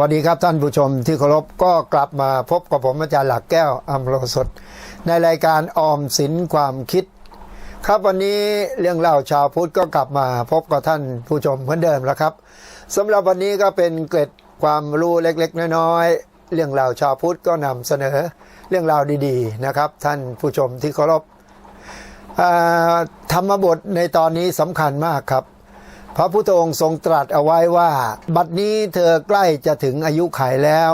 วัสดีครับท่านผู้ชมที่เคารพก็กลับมาพบกับผมอาจารย์หลักแก้วอัมโรสดในรายการออมสินความคิด ครับวันนี้เรื่องเล่าชาวพุทธก็กลับมาพบกับท่านผู้ชมเหมือนเดิมแล้วครับสำหรับวันนี้ก็เป็นเกร็ดความรู้เล็กๆ น้อยๆเรื่องเล่าชาวพุทธก็นำเสนอเรื่องราวดีๆนะครับ ท่านผู้ชมที่เคารพอ่าธรรมบทในตอนนี้สำคัญมากครับ พระพุทธองค์ทรงตรัสเอาไว้ว่า บัดนี้เธอใกล้จะถึงอายุไขแล้ว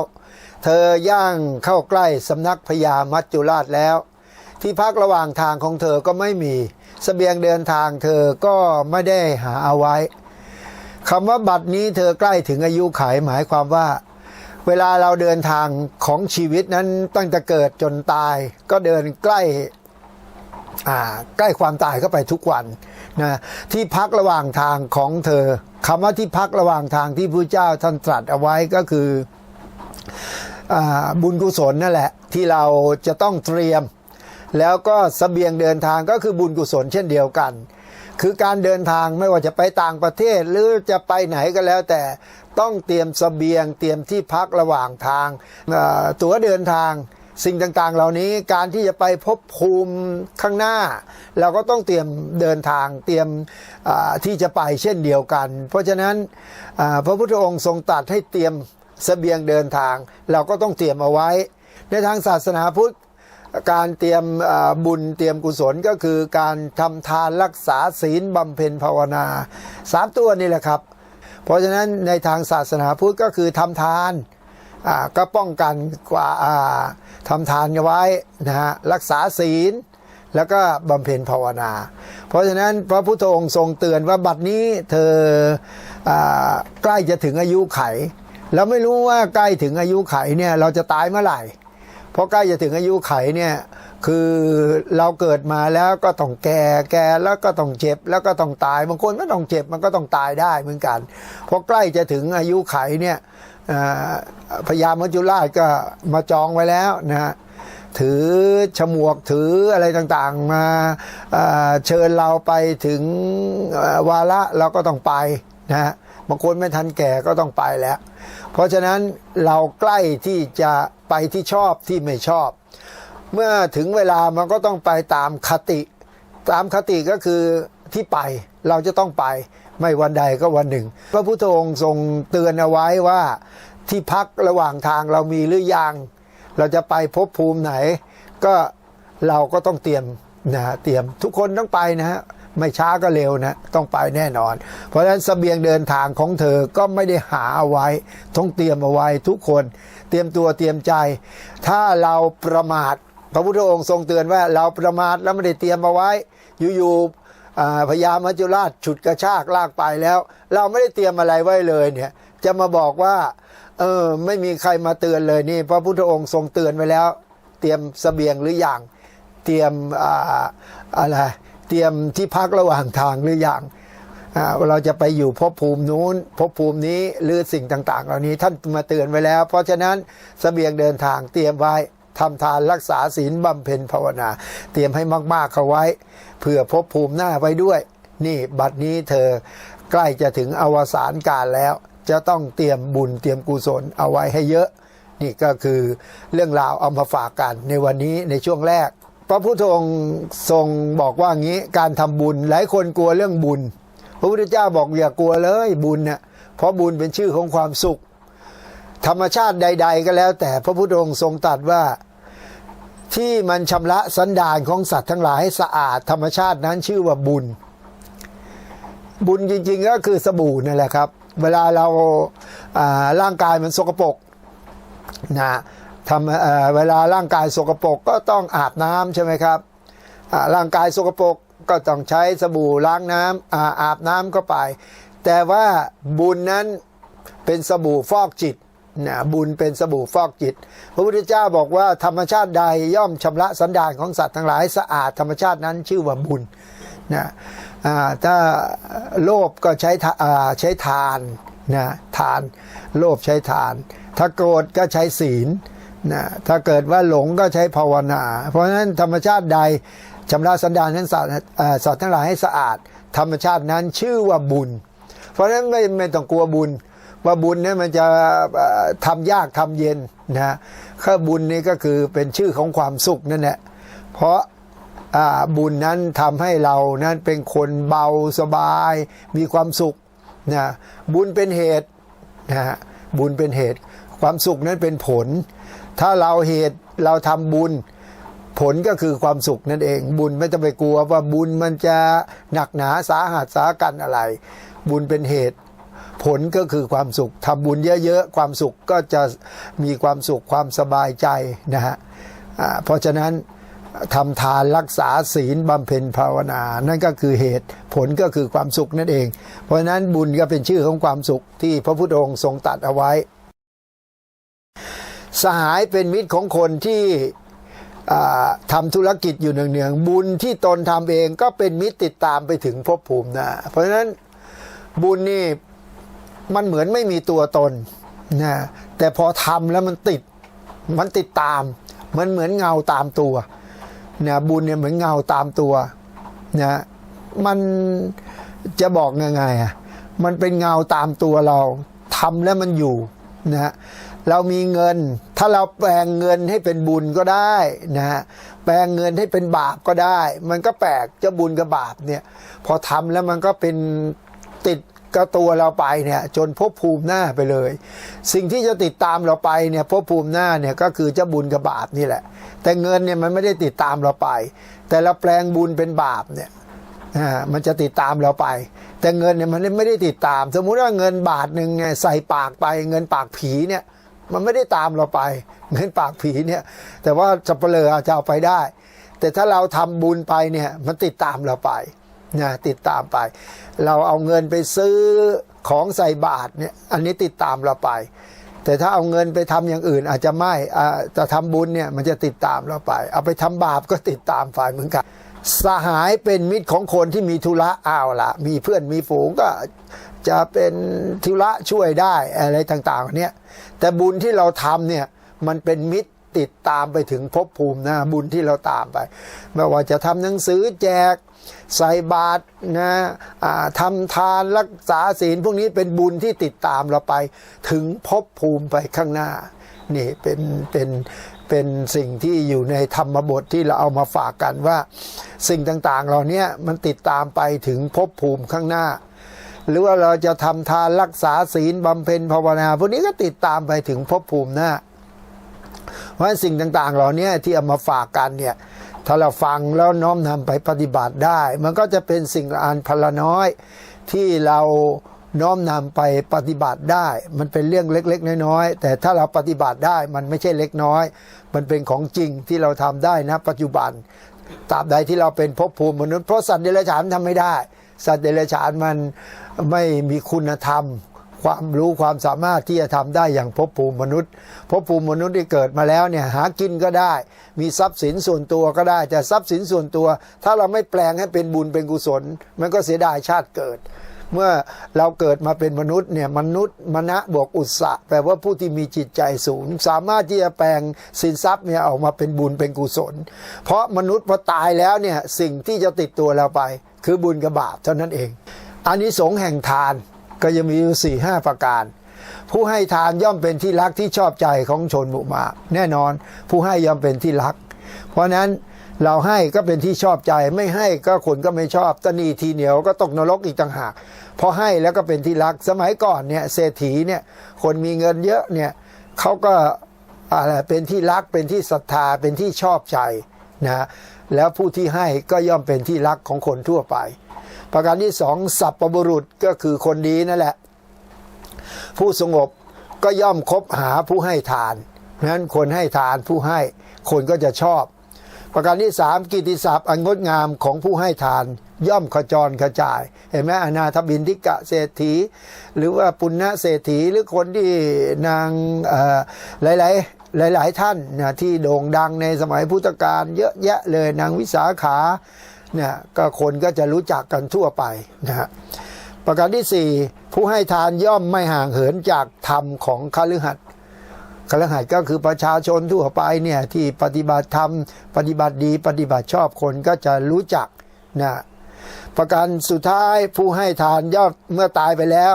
เธอย่างเข้าใกล้สำนักพญามัจจุราชแล้ว ที่พักระหว่างทางของเธอก็ไม่มีสเสบียงเดินทางเธอก็ไม่ได้หาเอาไว้คำว่าบัดนี้เธอใกล้ถึงอายุไขหมายความว่า เวลาเราเดินทางของชีวิตนั้นตั้งแต่เกิดจนตาย ก็เดินใกล้ ใกล้ความตายเข้าไปทุกวันนะที่พักระหว่างทางของเธอคำว่าที่พักระหว่างทางที่พระเจ้าท่านตรัสเอาไว้ก็คืออบุญกุศลนั่นแหละ ที่เราจะต้องเตรียม แล้วก็สเสบียงเดินทางก็คือบุญกุศลเช่นเดียวกัน คือการเดินทางไม่ว่าจะไปต่างประเทศหรือจะไปไหนก็แล้วแต่ต้องเตรียมสเสบียงเตรียมที่พักระหว่างทางตั๋วเดินทาง สิ่งต่างๆ เหล่านี้การที่จะไปพบภูมิข้างหน้า เราก็ต้องเตรียมเดินทางเตรียมที่จะไปเช่นเดียวกัน เพราะฉะนั้นพระพุทธองค์ทรงตรัสให้เตรียมเสบียงเดินทาง เราก็ต้องเตรียมเอาไว้ ในทางศาสนาพุทธการเตรียมบุญเตรียมกุศลก็คือการทำทานรักษาศีลบำเพ็ญภาวนาสามตัวนี่แหละครับ เพราะฉะนั้นในทางศาสนาพุทธก็คือทำทานก็ป้องกันกว่าอ่า ทำทานเอาไว้นะฮะรักษาศีล แล้วก็บำเพ็ญภาวนา เพราะฉะนั้นพระพุทธองค์ทรงเตือนว่าบัดนี้เธออใกล้จะถึงอายุไข แล้วไม่รู้ว่าใกล้ถึงอายุไขเนี่ยเราจะตายเมื่อไหร่เพราะใกล้จะถึงอายุไขเนี่ยคือเราเกิดมาแล้วก็ต้องแก่แก่แล้วก็ต้องเจ็บ แล้วก็ต้องตายบางคนไม่ต้องเจ็บมันก็ต้องตายได้เหมือนกันพราะใกล้จะถึงอายุไขเนี่ย พญามัจจุราชก็มาจองไว้แล้วนะฮะถือฉมวกถืออะไรต่างๆมาเชิญเราไปถึงวาระเราก็ต้องไปนะฮะบางคนไม่ทันแก่ก็ต้องไปแล้ว เพราะฉะนั้นเราใกล้ที่จะไปที่ชอบที่ไม่ชอบ เมื่อถึงเวลามันก็ต้องไปตามคติ ตามคติก็คือที่ไปเราจะต้องไป ไม่วันใดก็วันหนึ่ง พระพุทธองค์ทรงเตือนเอาไว้ว่า ที่พักระหว่างทางเรามีหรือยัง เราจะไปภพภูมิไหน ก็เราก็ต้องเตรียมนะเตรียมทุกคนต้องไปนะฮะไม่ช้าก็เร็วนะต้องไปแน่นอน เพราะฉะนั้นเสบียงเดินทางของเธอก็ไม่ได้หาเอาไว้ต้องเตรียมเอาไว้ทุกคนเตรียมตัวเตรียมใจ ถ้าเราประมาท พระพุทธองค์ทรงเตือนว่าเราประมาทแล้วไม่ได้เตรียมเอาไว้ อยู่ๆ พญามัจจุราชฉุดกระชากลากไปแล้ว เราไม่ได้เตรียมอะไรไว้เลยเนี่ย จะมาบอกว่า เออไม่มีใครมาเตือนเลยนี่ พระพุทธองค์ทรงเตือนไว้แล้ว เตรียมเสบียงหรืออยังเตรียมออะไรเตรียมที่พักระหว่างทางหรืออยังอ่าเราจะไปอยู่ภพภูมินู้นภพภูมินี้หรือสิ่งต่าง ๆ เหล่านี้ท่านมาเตือนไว้แล้ว เพราะฉะนั้นเสบียงเดินทางเตรียมไว้ทำทานรักษาศีลบำเพ็ญภาวนา เตรียมให้มากๆเข้าไว้ เพื่อภพภูมิหน้าไว้ด้วย นี่บัดนี้เธอใกล้จะถึงอวสานการแล้ว จะต้องเตรียมบุญเตรียมกุศลเอาไว้ให้เยอะ นี่ก็คือเรื่องราวเอามาฝากกันในวันนี้ในช่วงแรก พระพุทธองค์ทรงบอกว่างี้การทำบุญหลายคนกลัวเรื่องบุญ พระพุทธเจ้าบอกอย่ากลัวเลยบุญเนี่ยเพราะบุญเป็นชื่อของความสุข ธรรมชาติใด ๆ ก็แล้ว แต่พระพุทธองค์ทรงตรัสว่า ที่มันชำระสันดานของสัตว์ทั้งหลายให้สะอาดธรรมชาตินั้นชื่อว่าบุญ บุญจริงๆก็คือสบู่นั่นแหละครับ เวลาเราอ่าร่างกายมันสกปรกนะทำเเวลาร่างกายสกปรกก็ต้องอาบน้ำใช่ไหมครับร่างกายสกปรกก็ต้องใช้สบู่ล้างน้ำอาอาบน้ำเข้าไป แต่ว่าบุญนั้นเป็นสบู่ฟอกจิต นะบุญเป็นสบู่ฟอกจิต พระพุทธเจ้าบอกว่าธรรมชาติใดย่อมชำระสันดานของสัตว์ทั้งหลายสะอาดธรรมชาตินั้นชื่อว่าบุญนะถ้าโลภก็ใช้ใช้ทานนะทานโลภใช้ทาน ถ้าโกรธก็ใช้ศีลนะถ้าเกิดว่าหลงก็ใช้ภาวนา เพราะฉะนั้นธรรมชาติใดชำระสันดานทั้งสัตว์สัตว์ทั้งหลายให้สะอาด ธรรมชาตินั้นชื่อว่าบุญ เพราะฉะนั้นไม่ไม่ต้องกลัวบุญ ว่าบุญเนี่ยมันจะเอ่อทำยากทำเย็นนะข้าบุญนี่ก็คือเป็นชื่อของความสุขนั่นแหละเพราะบุญนั้นทำให้เรานั้นเป็นคนเบาสบายมีความสุขนะบุญเป็นเหตุนะบุญเป็นเหตุ ความสุขนั้นเป็นผล ถ้าเราเหตุเราทำบุญผลก็คือความสุขนั่นเอง บุญไม่ต้องไปกลัวว่าบุญมันจะหนักหนาสาหัสสากันอะไร บุญเป็นเหตุ ผลก็คือความสุขทำบุญเยอะๆ ความสุขก็จะมีความสุขความสบายใจนะฮะเพราะฉะนั้นทำทานรักษาศีลบำเพ็ญภาวนา นั่นก็คือเหตุผลก็คือความสุขนั่นเอง เพราะฉะนั้นบุญก็เป็นชื่อของความสุขที่พระพุทธองค์ทรงตัดเอาไว้ สหายเป็นมิตรของคนที่อ่าทำธุรกิจอยู่เนืองๆบุญที่ตนทำเองก็เป็นมิตรติดตามไปถึงภพภูมินะเพราะฉะนั้นบุญนี่ มันเหมือนไม่มีตัวตนนะแต่พอทำแล้วมันติดมันติดตาม มันเหมือนเงาตามตัวนะบุญเนี่ยเหมือนเงาตามตัวนะมันจะบอกยังไงอะมันเป็นเงาตามตัวเราทำแล้วมันอยู่นะเรามีเงิน ถ้าเราแปลงเงินให้เป็นบุญก็ได้นะฮะแปลงเงินให้เป็นบาปก็ได้ มันก็แปลกจะบุญกับบาปเนี่ย พอทำแล้วมันก็เป็นติด กับตัวเราไปเนี่ยจนภพภูมิหน้าไปเลย สิ่งที่จะติดตามเราไปเนี่ยภพภูมิหน้าเนี่ยก็คือเจ้าบุญกับบาปนี่แหละ แต่เงินเนี่ยมันไม่ได้ติดตามเราไป แต่เราแปลงบุญเป็นบาปเนี่ยอ่ามันจะติดตามเราไป แต่เงินเนี่ยมันไม่ได้ติดตาม สมมุติว่าเงินบาทหนึ่งไงใส่ปากไป เงินปากผีเนี่ยมันไม่ได้ตามเราไป เงินปากผีเนี่ยแต่ว่าสับเปลืออาจจะเอาไปได้ แต่ถ้าเราทำบุญไปเนี่ยมันติดตามเราไป นะติดตามไป เราเอาเงินไปซื้อของใส่บาทเนี่ยอันนี้ติดตามเราไป แต่ถ้าเอาเงินไปทำอย่างอื่นอาจจะไม่อ่าจะทำบุญเนี่ยมันจะติดตามเราไป เอาไปทำบาปก็ติดตามฝ่ายเหมือนกันสหายเป็นมิตรของคนที่มีธุระอ้าวละมีเพื่อนมีฝูงก็จะเป็นธุระช่วยได้อะไรต่างๆเนี่ยแต่บุญที่เราทำเนี่ยมันเป็นมิตร ติดตามไปถึงภพภูมินะบุญที่เราตามไปไม่ว่าจะทำหนังสือแจกใส่บาตรนะทำทานรักษาศีลพวกนี้เป็นบุญที่ติดตามเราไป ถึงภพภูมิไปข้างหน้านี่เป็นเป็นเป็นสิ่งที่อยู่ในธรรมบทที่เราเอามาฝากกันว่า สิ่งต่างๆเหล่านี้มันติดตามไปถึงภพภูมิข้างหน้า หรือว่าเราจะทำทานรักษาศีลบำเพ็ญภาวนาพวกนี้ก็ติดตามไปถึงภพภูมิหน้า เพราะฉะนั้นสิ่งต่างๆ เหล่านี้ที่เอามาฝากกันเนี่ยถ้าเราฟังแล้วน้อมนำไปปฏิบัติได้ มันก็จะเป็นสิ่งอันพลน้อย ที่เราน้อมนำไปปฏิบัติได้ มันเป็นเรื่องเล็ก ๆ น้อยๆแต่ถ้าเราปฏิบัติได้มันไม่ใช่เล็กน้อย มันเป็นของจริงที่เราทำได้นะ ปัจจุบันตราบใดที่เราเป็นภพภูมิมนุษย์เพราะสัตว์เดรัจฉานทำไม่ได้ สัตว์เดรัจฉานมันไม่มีคุณธรรม ความรู้ความสามารถที่จะทำได้อย่างภพภูมิมนุษย์ภพภูมิมนุษย์ที่เกิดมาแล้วเนี่ยหากินก็ได้ มีทรัพย์สินส่วนตัวก็ได้ แต่ทรัพย์สินส่วนตัว ถ้าเราไม่แปลงให้เป็นบุญเป็นกุศล มันก็เสียดายชาติเกิด เมื่อเราเกิดมาเป็นมนุษย์เนี่ยมนุษย์มณะบวกอุตสะแปลว่าผู้ที่มีจิตใจสูง สามารถที่จะแปลงสินทรัพย์เนี่ยออกมาเป็นบุญเป็นกุศล เพราะมนุษย์พอตายแล้วเนี่ยสิ่งที่จะติดตัวเราไป คือบุญกับบาปเท่านั้นเองอันนี้สงแห่งทาน ก็ยังมีอยู่สี่ห้าประการ ผู้ให้ทานย่อมเป็นที่รักที่ชอบใจของชนหมู่มากแน่นอนผู้ให้ย่อมเป็นที่รัก เพราะนั้นเราให้ก็เป็นที่ชอบใจไม่ให้ก็คนก็ไม่ชอบตนีทีเหนียวก็ตกนรกอีกต่างหากพอให้แล้วก็เป็นที่รักสมัยก่อนเนี่ยเศรษฐีเนี่ยคนมีเงินเยอะเนี่ยเขาก็อะไรเป็นที่รักเป็นที่ศรัทธาเป็นที่ชอบใจนะแล้วผู้ที่ให้ก็ย่อมเป็นที่รักของคนทั่วไป ประการที่สองสัพปบุรุษก็คือคนดีนั่นแหละ ผู้สงบก็ย่อมคบหาผู้ให้ทานเพราะฉะนั้นคนให้ทานผู้ให้คนก็จะชอบ ประการที่สามกิติศัพท์อันงดงามของผู้ให้ทาน ย่อมขจรกระจาย เห็นไหมอนาถบินทิกะเศรษฐี หรือว่าปุณณะเศรษฐีหรือคนที่นางเอ่อหลายๆหลายท่านนะที่โด่งดังในสมัยพุทธกาลเยอะแยะเลยนางวิสาขา เนี่ยก็คนก็จะรู้จักกันทั่วไปนะฮะประการที่สี่ผู้ให้ทานย่อมไม่ห่างเหินจากธรรมของคฤหัสถ์คฤหัสถ์ก็คือประชาชนทั่วไปเนี่ยที่ปฏิบัติธรรม ปฏิบัติดี ปฏิบัติชอบคนก็จะรู้จักนะประการสุดท้ายผู้ให้ทานย่อมเมื่อตายไปแล้ว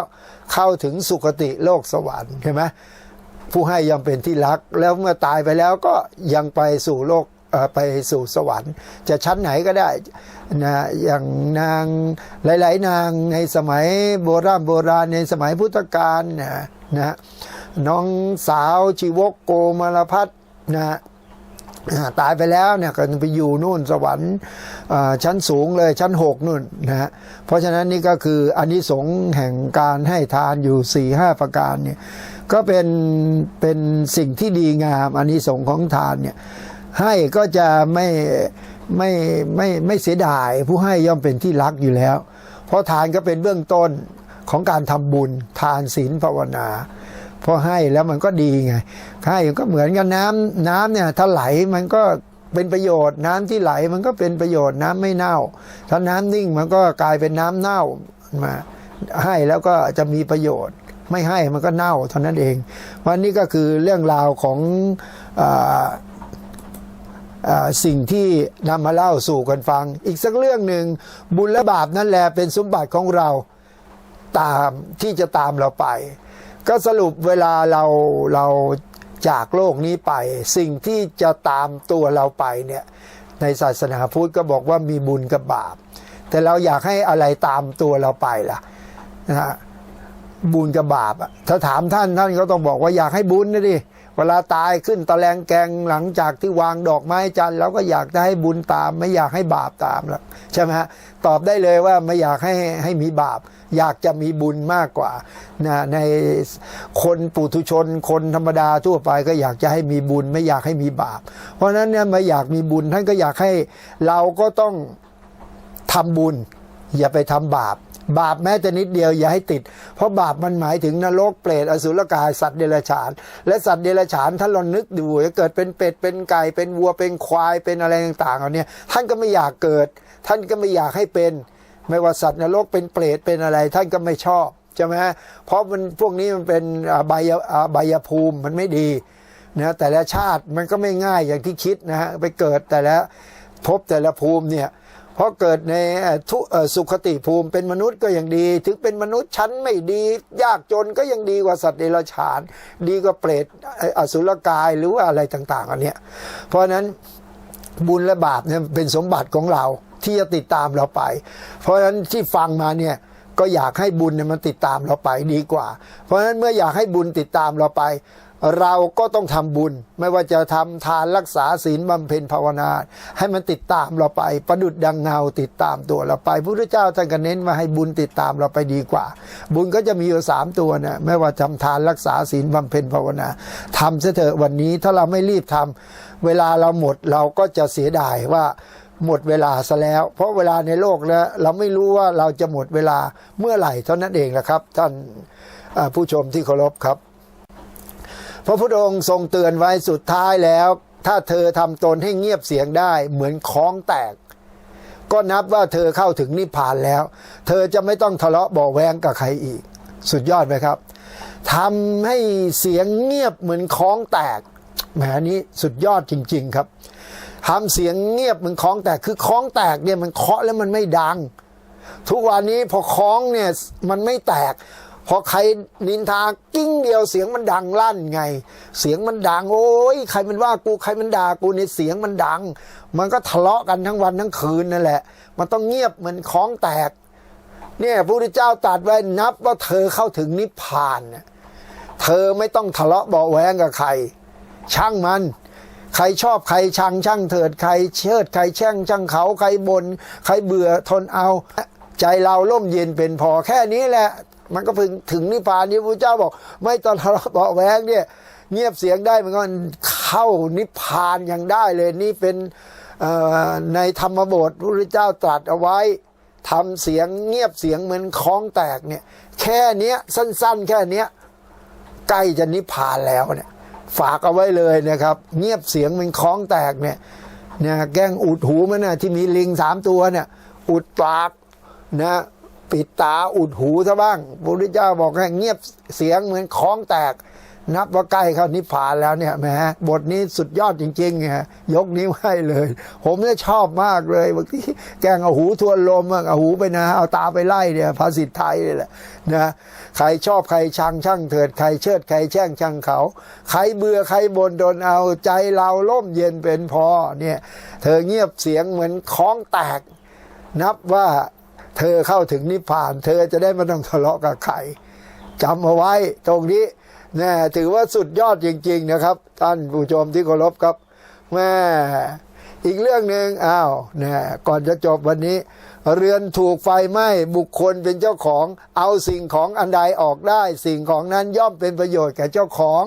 เข้าถึงสุคติโลกสวรรค์ใช่ไหมผู้ให้ย่อมเป็นที่รัก แล้วเมื่อตายไปแล้วก็ยังไปสู่โลก ไปสู่สวรรค์ จะชั้นไหนก็ได้นะอย่างนางหลาย ๆ นางในสมัยโบราณโบราณในสมัยพุทธกาลนะนะน้องสาวชีวกโกมารพัฒน์นะตายไปแล้วเนี่ยก็ไปอยู่นู่นสวรรค์ชั้นสูงเลยชั้นหกนู่นนะฮะเพราะฉะนั้นนี่ก็คืออานิสงส์แห่งการให้ทานอยู่สี่ห้าประการเนี่ยก็เป็นเป็นสิ่งที่ดีงามอานิสงส์ของทานเนี่ย ให้ก็จะไม่ไม่ไม่ไม่เสียดาย ผู้ให้ย่อมเป็นที่รักอยู่แล้ว เพราะทานก็เป็นเบื้องต้นของการทำบุญทานศีลภาวนาพอให้แล้วมันก็ดีไงให้ก็เหมือนกันน้ำน้ำเนี่ยถ้าไหลมันก็เป็นประโยชน์ น้ำที่ไหลมันก็เป็นประโยชน์น้ำไม่เน่า ถ้าน้ำนิ่งมันก็กลายเป็นน้ำเน่ามาให้แล้วก็จะมีประโยชน์ ไม่ให้มันก็เน่าเท่านั้นเองวันนี้ก็คือเรื่องราวของอ สิ่งที่นำมาเล่าสู่กันฟัง อีกสักเรื่องหนึ่งบุญและบาปนั่นแหละเป็นสมบัติของเราตามที่จะตามเราไป ก็สรุปเวลาเราเราจากโลกนี้ไป สิ่งที่จะตามตัวเราไปเนี่ยในศาสนาพุทธก็บอกว่ามีบุญกับบาป แต่เราอยากให้อะไรตามตัวเราไปล่ะนะฮะบุญกับบาปถ้าถามท่านท่านก็ต้องบอกว่าอยากให้บุญนะดิ เวลาตายขึ้นตะแลงแกงหลังจากที่วางดอกไม้จันทร์เราก็อยากจะให้บุญตาม ไม่อยากให้บาปตามแล้วใช่ไหมฮะตอบได้เลยว่าไม่อยากให้ให้มีบาป อยากจะมีบุญมากกว่านะในคนปุถุชน คนธรรมดาทั่วไปก็อยากจะให้มีบุญ ไม่อยากให้มีบาป เพราะฉะนั้นเนี่ยไม่อยากมีบุญท่านก็อยากให้เราก็ต้องทำบุญ อย่าไปทำบาป บาปแม้แต่นิดเดียวอย่าให้ติด เพราะบาปมันหมายถึงนรกเปรตอสุรกายสัตว์เดรัจฉาน และสัตว์เดรัจฉานถ้าเรานึกดูจะเกิดเป็นเป็ดเป็นไก่เป็นวัวเป็นควายเป็นอะไรต่างๆเอานี่ยท่านก็ไม่อยากเกิด ท่านก็ไม่อยากให้เป็น ไม่ว่าสัตว์นรกเป็นเปรตเป็นอะไร ท่านก็ไม่ชอบใช่ไหมเพราะมันพวกนี้มันเป็นอบายบายภูมิมันไม่ดีนะแต่ละชาติมันก็ไม่ง่ายอย่างที่คิดนะฮะไปเกิดแต่ละภพแต่ละภูมิเนี่ย เพราะเกิดในทุสุขติภูมิเป็นมนุษย์ก็ยังดี ถึงเป็นมนุษย์ชั้นไม่ดี ยากจนก็ยังดีกว่าสัตว์เดรัจฉาน ดีกว่าเปรตเอ่ออสุรกายหรือว่าอะไรต่างๆอันเนี้ยเพราะฉะนั้นบุญและบาปเนี่ยเป็นสมบัติของเราที่จะติดตามเราไป เพราะฉะนั้นที่ฟังมาเนี่ย ก็อยากให้บุญเนี่ยมันติดตามเราไปดีกว่า เพราะฉะนั้นเมื่ออยากให้บุญติดตามเราไป เราก็ต้องทำบุญ ไม่ว่าจะทำทานรักษาศีลบำเพ็ญภาวนา ให้มันติดตามเราไป ประดุดดังเงาติดตามตัวเราไปพระพุทธเจ้าท่านก็เน้นมาให้บุญติดตามเราไปดีกว่า บุญก็จะมีอยู่สามตัวนะไม่ว่าทำทานรักษาศีลบำเพ็ญภาวนาทำเสเถอะวันนี้ถ้าเราไม่รีบทำเวลาเราหมดเราก็จะเสียดายว่า หมดเวลาซะแล้ว เพราะเวลาในโลกแล้วเราไม่รู้ว่าเราจะหมดเวลาเมื่อไหร่เท่านั้นเองแหละครับ ท่านผู้ชมที่เคารพครับ พระพุทธองค์ทรงเตือนไว้สุดท้ายแล้ว ถ้าเธอทำตนให้เงียบเสียงได้ เหมือนคล้องแตก ก็นับว่าเธอเข้าถึงนิพพานแล้ว เธอจะไม่ต้องทะเลาะบาะแวงกับใครอีก สุดยอดไหมครับทำให้เสียงเงียบเหมือนคล้องแตกแหมนนี้สุดยอดจริง ๆ ครับ ทำเสียงเงียบเหมือนคล้องแตกคือคล้องแตกเนี่ยมันเคาะแล้วมันไม่ดัง ทุกวันนี้พอคล้องเนี่ยมันไม่แตก พอใครนินทากิ้งเดียวเสียงมันดังลั่นไง เสียงมันดังโอ้ยใครมันว่ากูใครมันด่ากูเนี่ยเสียงมันดัง มันก็ทะเลาะกันทั้งวันทั้งคืนนั่นแหละ มันต้องเงียบเหมือนคล้องแตกเนี่ยพระพุทธเจ้าตรัสไว้นับว่าเธอเข้าถึงนิพพาน เธอไม่ต้องทะเลาะเบาแวงกับใคร ช่างมัน ใครชอบใครชังช่างเถิดใครเชิดใครแช่งช่างเขาใครบนใครเบื่อทนเอา ใจเราล่มเย็นเป็นพอแค่นี้แหละ มันก็พึงถึงนิพพานนี่พระเจ้าบอก ไม่ตองทะเลาะเบาแวงเนี่ยเงียบเสียงได้มันก็เข้านิพพานอย่างได้เลยนี่เป็นในธรรมบทพระพุทธเจ้าตรัสเอาไว้ทำเสียงเงียบเสียงเหมือนคล้องแตกเนี่ย แค่เนี้ยสั้น ๆ แค่เนี้ยใกล้จะนิพพานแล้วเนี่ย ฝากเอาไว้เลยนะครับ เงียบเสียงมันคล้องแตกเนี่ยเนี่ยแกล้งอุดหูมันนะที่มีลิงสามตัวเนี่ยอุดปากนะปิดตาอุดหูซะบ้างพระพุทธเจ้าบอกให้เงียบเสียงเหมือนคล้องแตก นับว่าใกล้เข้านิพพานแล้วเนี่ยแหมบทนี้สุดยอดจริงๆไงยกนิ้วให้เลย ผมเนี่ยชอบมากเลยบางทีแกงเอาหูทวนลมเอาหูไปนะ เอาตาไปไล่เนี่ยภาษิตไทยเลยแหละนะใครชอบใครชังช่างเถิดใครเชิดใครแช่งช่างเขา ใครเบื่อใครบนโดนเอาใจเราล่มเย็นเป็นพอเนี่ยเธอเงียบเสียงเหมือนคล้องแตก นับว่าเธอเข้าถึงนิพพาน เธอจะได้ไม่ต้องทะเลาะกับใครจำเอาไว้ตรงนี้ แน่ถือว่าสุดยอดจริง ๆ นะครับ ท่านผู้ชมที่เคารพครับแม่อีกเรื่องหนึ่งอ้าวนี่ก่อนจะจบวันนี้ เรือนถูกไฟไหม้บุคคลเป็นเจ้าของ เอาสิ่งของอันใดออกได้ สิ่งของนั้นย่อมเป็นประโยชน์แก่เจ้าของ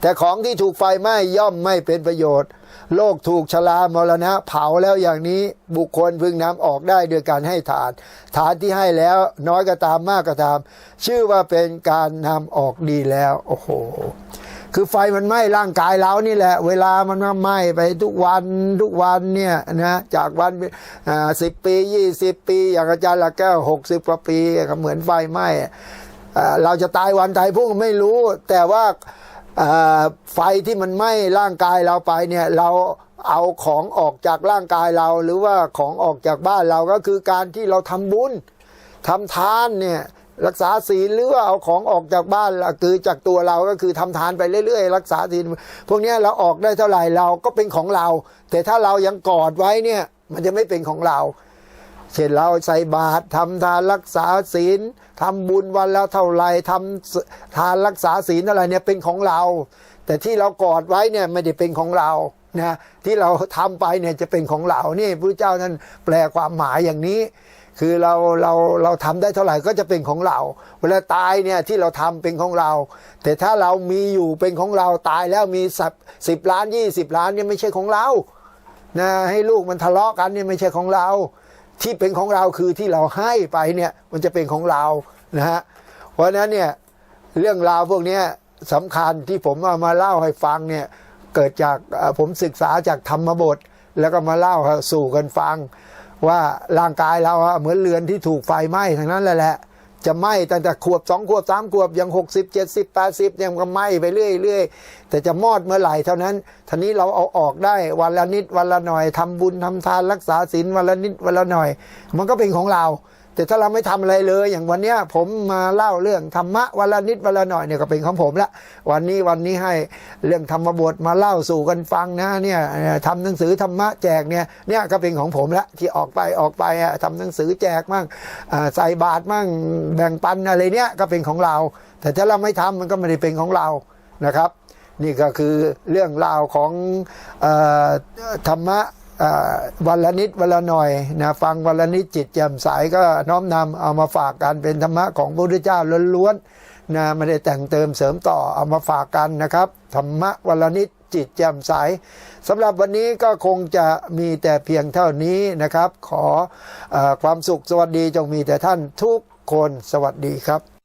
แต่ของที่ถูกไฟไหม้ย่อมไม่เป็นประโยชน์ โลกถูกชลามรณะ เผาแล้วอย่างนี้บุคคลพึงนำออกได้โดยการให้ทาน ทานที่ให้แล้วน้อยก็ตามมากก็ตาม ชื่อว่าเป็นการนำออกดีแล้ว โอ้โห คือไฟมันไหม้ร่างกายเรานี่แหละ เวลามันมาไหม้ไปทุกวันทุกวันเนี่ยนะจากวันสิบปียี่สิบปี อย่างอาจารย์ละแก้วหกสิบกว่าปีก็เหมือนไฟไหม้เราจะตายวันตายพรุ่งไม่รู้ แต่ว่า ไฟที่มันไหม้ร่างกายเราไปเนี่ยเราเอาของออกจากร่างกายเรา หรือว่าของออกจากบ้านเราก็คือการที่เราทำบุญทำทานเนี่ยรักษาศีลหรือว่าเอาของออกจากบ้านละคือจากตัวเราก็คือทำทานไปเรื่อยๆ รักษาศีลพวกนี้เราออกได้เท่าไหร่เราก็เป็นของเรา แต่ถ้าเรายังกอดไว้เนี่ยมันจะไม่เป็นของเรา เช่นเราใส่บาตรทำทานรักษาศีลทำบุญวันละเท่าไรทำทานรักษาศีลอะไรเนี่ยเป็นของเรา แต่ที่เรากอดไว้เนี่ยไม่ได้เป็นของเรานะที่เราทำไปเนี่ยจะเป็นของเรานี่พระเจ้าท่านแปลความหมายอย่างนี้ คือเราเราเราทำได้เท่าไหร่ก็จะเป็นของเรา เวลาตายเนี่ยที่เราทำเป็นของเรา แต่ถ้าเรามีอยู่เป็นของเราตายแล้วมีสิบสิบล้านยี่สิบล้านเนี่ยไม่ใช่ของเรานะให้ลูกมันทะเลาะกันเนี่ยไม่ใช่ของเรา ที่เป็นของเราคือที่เราให้ไปเนี่ยมันจะเป็นของเรานะฮะเพราะฉะนั้นเนี่ยเรื่องราวพวกนี้สำคัญที่ผมเอามาเล่าให้ฟังเนี่ยเกิดจากผมศึกษาจากธรรมบท แล้วก็มาเล่าสู่กันฟัง ว่าร่างกายเราเหมือนเรือนที่ถูกไฟไหม้ทั้งนั้นแหละแหละ จะไหม้ตั้งแต่ขวบสองขวบสามขวบยังหกสิบเจ็ดสิบแปดสิบยังก็ไหม้ไปเรื่อยเรื่อยแต่จะมอดเมื่อไหร่เท่านั้นทีนี้เราเอาออกได้วันละนิดวันละหน่อยทำบุญทำทานรักษาศีลวันละนิดวันละหน่อย มันก็เป็นของเรา แต่ถ้าเราไม่ทำอะไรเลย อย่างวันเนี้ยผมมาเล่าเรื่องธรรมะวันละนิดวันละหน่อยเนี่ยก็เป็นของผมละวันนี้วันนี้ให้เรื่องธรรมบทมาเล่าสู่กันฟังนะเนี่ยทำหนังสือธรรมะแจกเนี่ยเนี่ยก็เป็นของผมละที่ออกไปออกไปอะทำหนังสือแจกมั่งใส่บาตรมั่งแบ่งปันอะไรเนี่ยก็เป็นของเรา แต่ถ้าเราไม่ทำมันก็ไม่ได้เป็นของเรานะครับ นี่ก็คือเรื่องราวของออธรรมะ วันละนิดวันละหน่อยนะฟังวันละนิดจิตแจ่มใสก็น้อมนำเอามาฝากกันเป็นธรรมะของพระพุทธเจ้าล้วนๆนะไม่ได้แต่งเติมเสริมต่อเอามาฝากกันนะครับธรรมะวันละนิดจิตแจ่มใสสำหรับวันนี้ก็คงจะมีแต่เพียงเท่านี้นะครับ ขอเออความสุขสวัสดีจงมีแต่ท่านทุกคนสวัสดีครับ